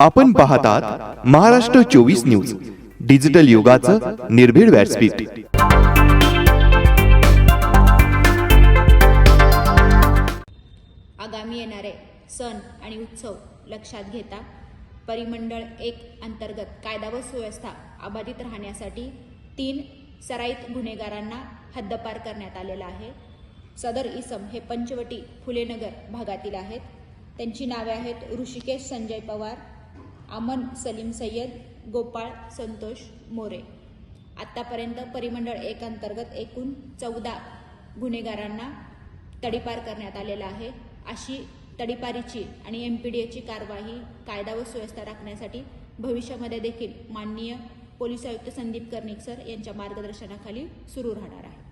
आपण पाहतात महाराष्ट्र चोवीस न्यूज डिजिटल युगाचं निर्भीड व्यासपीठ. आगामी येणारे सण आणि उत्सव लक्षात घेता परिमंडळ एक अंतर्गत कायदा व सुव्यवस्था अबाधित राहण्यासाठी तीन सराईत गुन्हेगारांना हद्दपार करण्यात आलेला आहे. सदर इसम हे पंचवटी फुलेनगर भागातील आहेत. त्यांची नावे आहेत ऋषिकेश संजय पवार अमन सलीम सय्यद गोपाळ संतोष मोरे. आत्तापर्यंत परिमंडळ एक अंतर्गत एकूण चौदा गुन्हेगारांना तडीपार करण्यात आलेला आहे. अशी तडीपारीची आणि एम पी डी एची कारवाई कायदा व सुव्यवस्था राखण्यासाठी भविष्यामध्ये देखील माननीय पोलीस आयुक्त संदीप कर्णिक सर यांच्या मार्गदर्शनाखाली सुरू राहणार आहे.